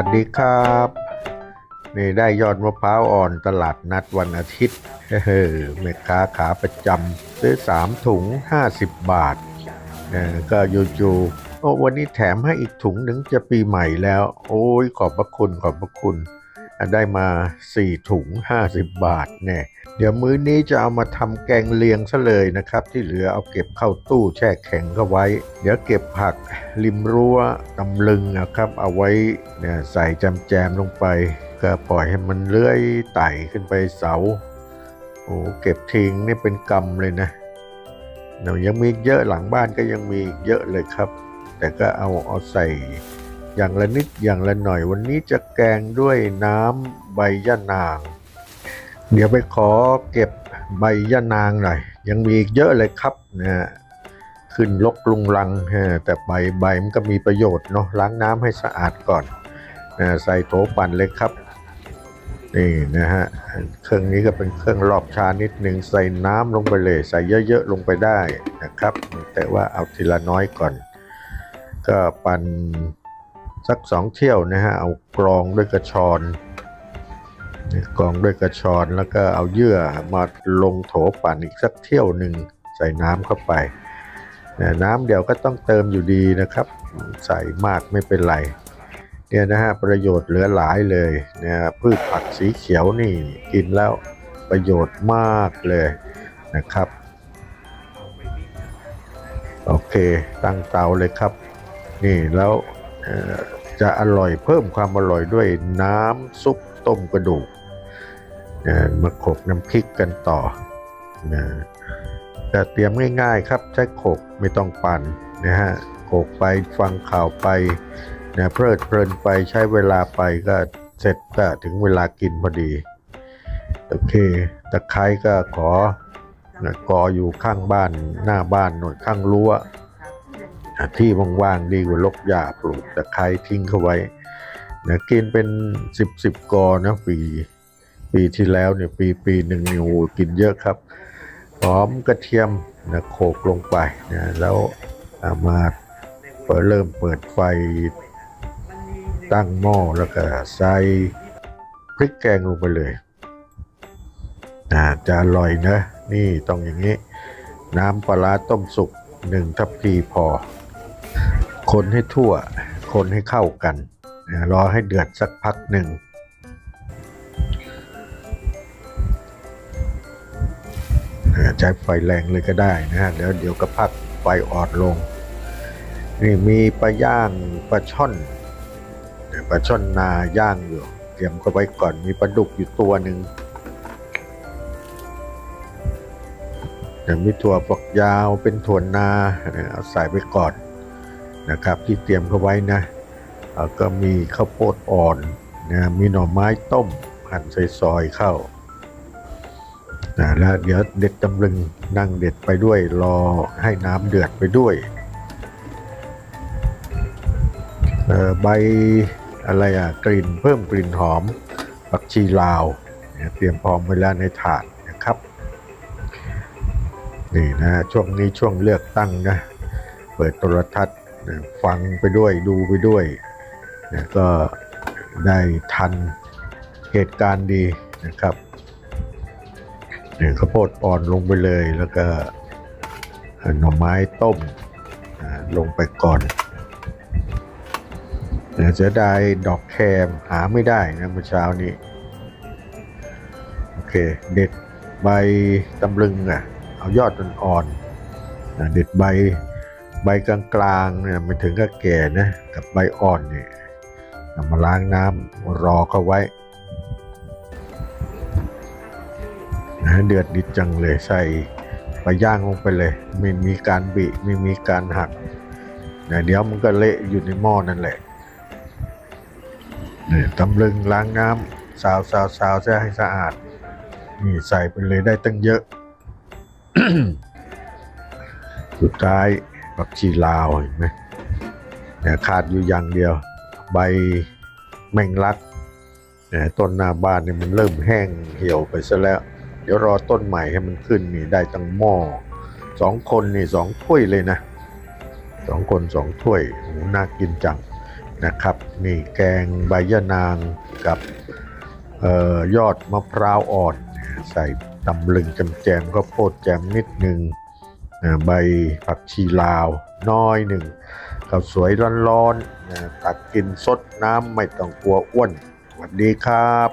วัสดีครับนี่ได้ยอดมะพร้าวอ่อนตลาดนัดวันอาทิตย์เฮ้อแม่ค้าขาประจำซื้อ3ถุง50บาทเออก็อยู่ๆโอ้วันนี้แถมให้อีกถุงหนึ่งจะปีใหม่แล้ว โอ้ยขอบพระคุณขอบพระคุณ ได้มา 4 ถุง 50 บาทเนี่ยเดี๋ยวมื้อนี้จะเอามาทำแกงเลียงซะเลยนะครับ ที่เหลือเอาเก็บเข้าตู้แช่แข็งก็ไว้ เดี๋ยวเก็บผักริมรั้วตำลึงนะครับ เอาไว้เนี่ยใส่จำแจมลงไป ก็ปล่อยให้มันเลื้อยไต่ขึ้นไปเสา โอ้เก็บทิ้งนี่เป็นกำเลยนะเดี๋ยวยังมีอีกเยอะหลังบ้านก็ยังมีอีกเยอะเลยครับ แต่ก็เอาเอาใส่ อย่างละนิดอย่างละหน่อยวันนี้จะแกงด้วยน้ำใบยะนาง เดี๋ยวไปขอเก็บใบยะนางหน่อย ยังมีอีกเยอะเลยครับนะฮะขึ้นลกลุงลังฮะแต่ใบใบมันก็มีประโยชน์เนาะล้างน้ำให้สะอาดก่อนนะใส่โถปั่นเลยครับนี่นะฮะเครื่องนี้ก็เป็นเครื่องรอบชานิดหนึ่งใส่น้ำลงไปเลย ใส่เยอะๆลงไปได้นะครับ แต่ว่าเอาทีละน้อยก่อน ก็ปั่น สักสองเที่ยวนะฮะเอากรองด้วยกระชอนกรองด้วยกระชอนแล้วก็เอาเยื่อมาลงโถปั่นอีกสักเที่ยวหนึ่งใส่น้ำเข้าไปน้ำเดี๋ยวก็ต้องเติมอยู่ดีนะครับ ใส่มากไม่เป็นไรเนี่ยนะฮะประโยชน์เหลือหลายเลยเนี่ยพืชผักสีเขียวนี่กินแล้วประโยชน์มากเลยนะครับ โอเคตั้งเตาเลยครับ นี่แล้ว จะอร่อยเพิ่มความอร่อยด้วยน้ำซุปต้มกระดูกนะมาโขกน้ำพริกกันต่อนะแต่เตรียมง่าย ๆ ครับใช้โขกไม่ต้องปั่นนะฮะโขกไปฟังข่าวไปนะเพลิดเพลินไปใช้เวลาไปก็เสร็จก็ถึงเวลากินพอดี โอเคตะไคร้ก็ขอนะกออยู่ข้างบ้านหน้าบ้านหน่อยข้างรั้ว ที่ว่างๆดีกว่าลกหญ้าปลูกตะไคร้ทิ้งเข้าไว้นะกินเป็นสิบสิบกอนะปี ปีที่แล้วเนี่ยปีปีหนึ่งนี่โอ้โหกินเยอะครับหอมกระเทียมนะโขลกลงไปนะแล้วามาเปิดเริ่มเปิดไฟตั้งหม้อแล้วก็ใส่พริกแกงลงไปเลยนะจะอร่อยนะ นี่ต้องอย่างนี้ น้ำปลาร้าต้มสุกหนึ่งทัพพีพอ คนให้ทั่ว คนให้เข้ากัน รอให้เดือดสักพักหนึ่ง ใช้ไฟแรงเลยก็ได้นะฮะเดี๋ยวเดี๋ยวก็พักไฟอ่อนลง นี่มีปลาย่างปลาช่อนปลาช่อนนาย่างอยู่ เตรียมก็ไว้ก่อน มีปลาดุกอยู่ตัวหนึ่งแต่มีถั่วฝักยาวเป็นถั่วนาเอาใส่ไปก่อน นะครับที่เตรียมเข้าไว้นะก็มีข้าวโพดอ่อนนะมีหน่อไม้ต้มหั่นซอยๆเข้านะแล้วเดี๋ยวเด็ดตำลึงนั่งเด็ดไปด้วยรอให้น้ำเดือดไปด้วยใบอะไรอะกลิ่นเพิ่มกลิ่นหอมผักชีลาวเเตรียมพร้อมไว้แล้วในถาดนะครับนี่นะช่วงนี้ช่วงเลือกตั้งนะเปิดโทรทัศน์ ฟังไปด้วยดูไปด้วยนะก็ได้ทันเหตุการณ์ดีนะครับเนี่ยข้าวโพดอ่อนลงไปเลยแล้วก็หน่อไม้ต้มลงไปก่อนเนี่ยเสียดายดอกแคมหาไม่ได้นะเมื่อเช้านี้ โอเค เด็ดใบตำลึงอะ เอายอดอ่อนๆเด็ดใบ ใบกลางๆเนี่ยไม่ถึงกับแก่นะกับใบอ่อนเนี่ยเอามาล้างน้ำรอเขาไว้นะเดือดดิจังเลยใส่ไปย่างลงไปเลย ไม่มีการบิไม่มีการหักนะเดี๋ยวมันก็เละอยู่ในหม้อนั่นแหละเนี่ยตำลึงล้างน้ำสาวสาวสาวจะให้สะอาด นี่ใส่ไปเลยได้ตั้งเยอะ สุดท้าย ผักชีลาวเห็นไหมเนี่ยขาดอยู่อย่างเดียว ใบแมงลักเนี่ยต้นหน้าบ้านเนี่ยมันเริ่มแห้งเหี่ยวไปซะแล้ว เดี๋ยวรอต้นใหม่ให้มันขึ้นนี่ได้ตั้งหม้อสองคนนี่สองถ้วยเลยนะสองคนสองถ้วยโหน่ากินจังนะครับ นี่แกงใบยะนางกับออยอดมะพร้าวอ่อน ใส่ตำลึงจำแจมก็โพดแจมนิดนึง ใบผักชีลาวน้อยหนึ่งข้าวสวยร้อนๆตักกินสดน้ำไม่ต้องกลัวอ้วนสวัสดีครับ